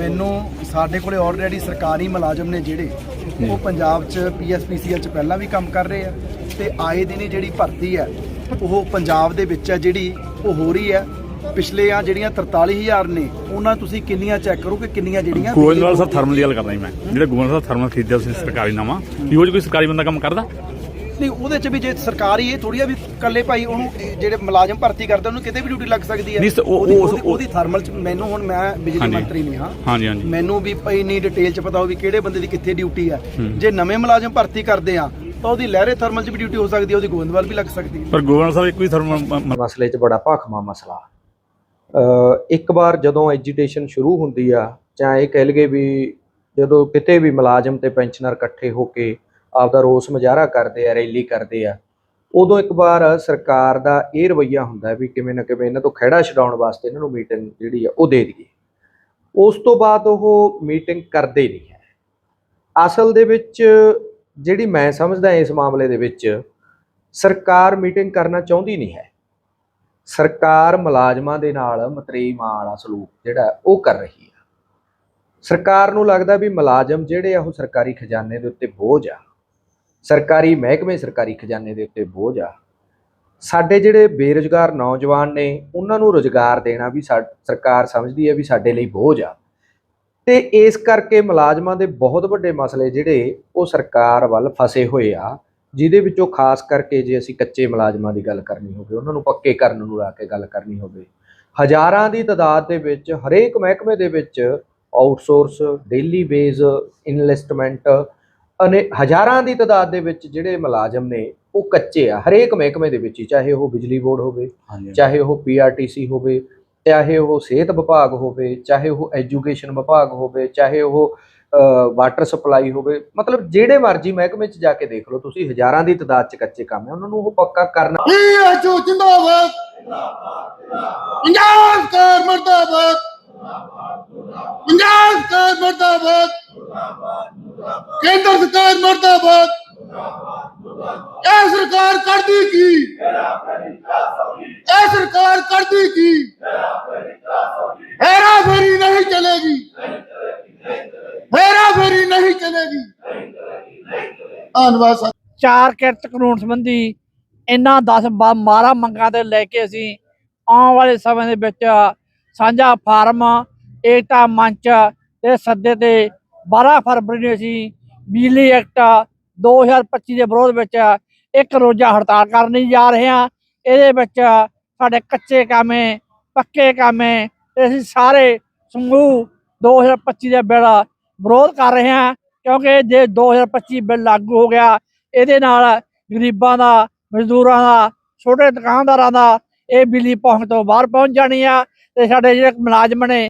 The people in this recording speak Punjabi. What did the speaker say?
ਮੈਨੂੰ ਸਾਡੇ ਕੋਲੇ ਆਲਰੇਡੀ ਸਰਕਾਰੀ ਮੁਲਾਜ਼ਮ ਨੇ ਜਿਹੜੇ ਉਹ ਪੰਜਾਬ 'ਚ ਪੀਐਸਪੀਸੀਐਲ 'ਚ ਪਹਿਲਾਂ ਵੀ ਕੰਮ ਕਰ ਰਹੇ ਆ ਤੇ ਆਏ ਦਿਨ ਹੀ ਜਿਹੜੀ ਭਰਤੀ ਹੈ ਉਹ ਪੰਜਾਬ ਦੇ ਵਿੱਚ ਹੈ ਜਿਹੜੀ ਉਹ ਹੋ ਰਹੀ ਹੈ। ਪਿਛਲੇ ਆ ਜਿਹੜੀਆਂ 43000 ਨੇ ਉਹਨਾਂ ਤੁਸੀਂ ਕਿੰਨੀਆਂ ਚੈੱਕ ਕਰੋ ਕਿ ਕਿੰਨੀਆਂ ਜਿਹੜੀਆਂ ਗੋਇੰਦਵਾਲ ਸਾਹਿਬ ਥਰਮਲ ਦੀ ਗੱਲ ਕਰਦਾ ਜੀ ਮੈਂ। ਜਿਹੜੇ ਗੋਇੰਦਵਾਲ ਸਾਹਿਬ ਥਰਮਲ ਖਰੀਦਿਆ ਸੀ ਸਰਕਾਰੀ ਨਾਮਾ। ਵੀ ਉਹ ਕੋਈ ਸਰਕਾਰੀ ਬੰਦਾ ਕੰਮ ਕਰਦਾ? ਨਹੀਂ ਉਹਦੇ 'ਚ ਵੀ ਜੇ ਸਰਕਾਰੀ ਇਹ ਥੋੜੀ ਆ ਵੀ ਇਕੱਲੇ ਭਾਈ ਉਹਨੂੰ ਜਿਹੜੇ ਮੁਲਾਜ਼ਮ ਭਰਤੀ ਕਰਦੇ ਉਹਨੂੰ ਕਿਤੇ ਵੀ ਡਿਊਟੀ ਲੱਗ ਸਕਦੀ ਹੈ। ਨਹੀਂ, ਸਰ, ਉਹ- ਉਹਦੀ- ਉਹ- ਉਹਦੀ- ਉਹਦੀ ਥਰਮਲ 'ਚ ਮੈਨੂੰ ਹੁਣ ਮੈਂ ਬਿਜਲੀ ਹਾਂਜੀ। ਮੰਤਰੀ ਨਹੀਂ ਹਾਂ। ਹਾਂਜੀ ਹਾਂਜੀ। ਮੈਨੂੰ ਵੀ ਪਈ ਨਹੀਂ ਡਿਟੇਲ ਚ ਪਤਾ ਹੋ ਵੀ ਕਿਹੜੇ ਬੰਦੇ ਦੀ ਕਿੱਥੇ ਡਿਊਟੀ ਹੈ। ਜੇ ਨਵੇਂ ਮੁਲਾਜ਼ਮ ਭਰਤੀ ਕਰਦੇ ਆ ਤਾਂ ਉਹਦੀ ਲਹਿਰੇ ਥਰਮਲ ਚ ਵੀ ਡਿਊਟੀ ਹੋ ਸਕਦੀ ਹੈ ਉਹਦੀ ਗੋਇੰਦਵਾਲ ਵੀ ਲੱਗ ਸਕਦੀ ਹੈ ਪਰ ਗੋਇੰਦਵਾਲ ਸਾਹਿਬ ਇੱਕੋ ਹੀ ਥਰਮਲ ਮਸਲੇ 'ਚ ਬੜਾ ਭਾਖਮਾ ਮਸਲਾ। ਅ ਇੱਕ ਵਾਰ ਜਦੋਂ ਐਜੀਟੇਸ਼ਨ ਸ਼ੁਰੂ ਹੁੰਦੀ ਆ ਜਾਂ ਇਹ ਕਹਿ ਲਈਏ ਵੀ ਜਦੋਂ ਕਿਤੇ ਵੀ ਮੁਲਾਜ਼ਮ ਤੇ ਪੈਨਸ਼ਨਰ ਇਕੱਠੇ ਹੋ ਕੇ ਆਪਦਾ ਰੋਸ ਮੁਜ਼ਾਹਰਾ ਕਰਦੇ ਆ, ਰੈਲੀ ਕਰਦੇ ਆ। ਉਦੋਂ ਇੱਕ ਵਾਰ ਸਰਕਾਰ ਦਾ ਇਹ ਰਵੱਈਆ ਹੁੰਦਾ ਵੀ ਕਿਵੇਂ ਨਾ ਕਿਵੇਂ ਇਹਨਾਂ ਤੋਂ ਖਹਿੜਾ ਛਡਾਉਣ ਵਾਸਤੇ ਇਹਨਾਂ ਨੂੰ ਮੀਟਿੰਗ ਜਿਹੜੀ ਆ ਉਹ ਦੇ ਦਈਏ। ਉਸ ਤੋਂ ਬਾਅਦ ਉਹ ਮੀਟਿੰਗ ਕਰਦੇ ਨਹੀਂ ਹੈ। ਅਸਲ ਦੇ ਵਿੱਚ ਜਿਹੜੀ ਮੈਂ ਸਮਝਦਾ ਇਸ ਮਾਮਲੇ ਦੇ ਵਿੱਚ, ਸਰਕਾਰ ਮੀਟਿੰਗ ਕਰਨਾ ਚਾਹੁੰਦੀ ਨਹੀਂ ਹੈ। ਸਰਕਾਰ ਮੁਲਾਜ਼ਮਾਂ ਦੇ ਨਾਲ ਮਤਰੇਈ ਮਾਂ ਵਾਲਾ ਸਲੂਕ ਜਿਹੜਾ ਉਹ ਕਰ ਰਹੀ ਆ। ਸਰਕਾਰ ਨੂੰ ਲੱਗਦਾ ਵੀ ਮੁਲਾਜ਼ਮ ਜਿਹੜੇ ਆ ਉਹ ਸਰਕਾਰੀ ਖਜ਼ਾਨੇ ਦੇ ਉੱਤੇ ਬੋਝ ਆ। ਸਰਕਾਰੀ ਮਹਿਕਮੇ, ਸਰਕਾਰੀ ਖਜ਼ਾਨੇ ਦੇ ਉੱਤੇ ਬੋਝ ਆ। ਸਾਡੇ ਜਿਹੜੇ ਬੇਰੁਜ਼ਗਾਰ ਨੌਜਵਾਨ ਨੇ, ਉਹਨਾਂ ਨੂੰ ਰੁਜ਼ਗਾਰ ਦੇਣਾ ਵੀ ਸਾ- ਸਰਕਾਰ ਸਮਝਦੀ ਹੈ ਵੀ ਸਾਡੇ ਲਈ ਬੋਝ ਆ। ਤੇ ਇਸ ਕਰਕੇ ਮੁਲਾਜ਼ਮਾਂ ਦੇ ਬਹੁਤ ਵੱਡੇ ਮਸਲੇ ਜਿਹੜੇ, ਉਹ ਸਰਕਾਰ ਵੱਲ ਫਸੇ ਹੋਏ ਆ, ਜਿਹਦੇ ਵਿੱਚੋਂ ਖਾਸ ਕਰਕੇ ਜੇ ਅਸੀਂ ਕੱਚੇ ਮੁਲਾਜ਼ਮਾਂ ਦੀ ਗੱਲ ਕਰਨੀ ਹੋਵੇ, ਉਹਨਾਂ ਨੂੰ ਪੱਕੇ ਕਰਨ ਨੂੰ ਲਾ ਕੇ ਗੱਲ ਕਰਨੀ ਹੋਵੇ, ਹਜ਼ਾਰਾਂ ਦੀ ਤਾਦਾਦ ਦੇ ਵਿੱਚ, ਹਰੇਕ ਮਹਿਕਮੇ ਦੇ ਵਿੱਚ ਆਊਟਸੋਰਸ, ਡੇਲੀ ਬੇਸ, ਇਨਵੈਸਟਮੈਂਟ ਅਨੇ ਹਜ਼ਾਰਾਂ ਦੀ ਤਾਦਾਦ ਦੇ ਵਿੱਚ ਜਿਹੜੇ ਮੁਲਾਜ਼ਮ ਨੇ ਉਹ ਕੱਚੇ ਆ। ਹਰੇਕ ਮਹਿਕਮੇ ਦੇ ਵਿੱਚ ਹੀ ਚਾਹੇ ਉਹ ਬਿਜਲੀ ਬੋਰਡ ਹੋਵੇ ਚਾਹੇ ਉਹ ਪੀਆਰਟੀਸੀ ਹੋਵੇ ਚਾਹੇ ਉਹ ਸਿਹਤ ਵਿਭਾਗ ਹੋਵੇ ਚਾਹੇ ਉਹ ਐਜੂਕੇਸ਼ਨ ਵਿਭਾਗ ਹੋਵੇ ਚਾਹੇ ਉਹ ਵਾਟਰ ਸਪਲਾਈ ਹੋਵੇ ਮਤਲਬ ਜਿਹੜੇ ਮਰਜ਼ੀ ਮਹਿਕਮੇ 'ਚ ਜਾ ਕੇ ਦੇਖ ਲਓ ਤੁਸੀਂ ਹਜ਼ਾਰਾਂ ਦੀ ਤਾਦਾਦ 'ਚ ਕੱਚੇ ਕੰਮ ਹੈ ਉਹਨਾਂ ਨੂੰ ਉਹ ਪੱਕਾ ਕਰਨਾ ਪੀਐਚਓ ਜਿੰਦਾਬਾਦ। ਪੰਜਾਬ ਸਰਕਾਰ ਮਰਦਾਬਾਦ। ਪੰਜਾਬ ਸਰਕਾਰ ਮਰਦਾਬਾਦ। ਕੇਂਦਰ ਸਰਕਾਰ ਮਰਦਾਬਾਦ। ਇਹ ਸਰਕਾਰ ਕਰਦੀ ਕੀ? ਇਹ ਸਰਕਾਰ ਕਰਦੀ ਕੀ? ਹੈਰਾ ਫੇਰੀ ਨਹੀਂ ਚਲੇਗੀ। ਹੈਰਾ ਫੇਰੀ ਨਹੀਂ ਚਲੇਗੀ। ਧੰਨਵਾਦ ਚਾਰ ਕਿਰਤ ਕਾਨੂੰਨ ਸੰਬੰਧੀ ਇਹਨਾਂ 10 12 ਮੰਗਾਂ ਤੇ ਲੈ ਕੇ ਅਸੀਂ ਆਉਣ ਵਾਲੇ ਸਮੇਂ ਦੇ ਵਿੱਚ ਸਾਂਝਾ ਫਾਰਮ ਏਕਤਾ ਮੰਚ ਦੇ ਸੱਦੇ ਤੇ 12 ਫਰਵਰੀ ਨੂੰ ਅਸੀਂ ਬਿਜਲੀ ਐਕਟ 2025 ਦੇ ਵਿਰੋਧ ਵਿੱਚ ਇੱਕ ਰੋਜ਼ਾ ਹੜਤਾਲ ਕਰਨ ਜਾ ਰਹੇ ਹਾਂ। ਇਹਦੇ ਵਿੱਚ ਸਾਡੇ ਕੱਚੇ ਕਾਮੇ ਪੱਕੇ ਕਾਮੇ ਤੇ ਅਸੀਂ ਸਾਰੇ ਸਮੂਹ 2025 ਦੇ ਬਿੱਲ ਵਿਰੋਧ ਕਰ ਰਹੇ ਹਾਂ ਕਿਉਂਕਿ ਜੇ 2025 ਬਿੱਲ ਲਾਗੂ ਹੋ ਗਿਆ, ਇਹਦੇ ਨਾਲ ਗਰੀਬਾਂ ਦਾ, ਮਜ਼ਦੂਰਾਂ ਦਾ, ਛੋਟੇ ਦੁਕਾਨਦਾਰਾਂ ਦਾ ਇਹ ਬਿਜਲੀ ਪਹੁੰਚ ਤੋਂ ਬਾਹਰ ਪਹੁੰਚ ਜਾਣੀ ਆ ਤੇ ਸਾਡੇ ਜਿਹੜੇ ਮੁਲਾਜ਼ਮ ਨੇ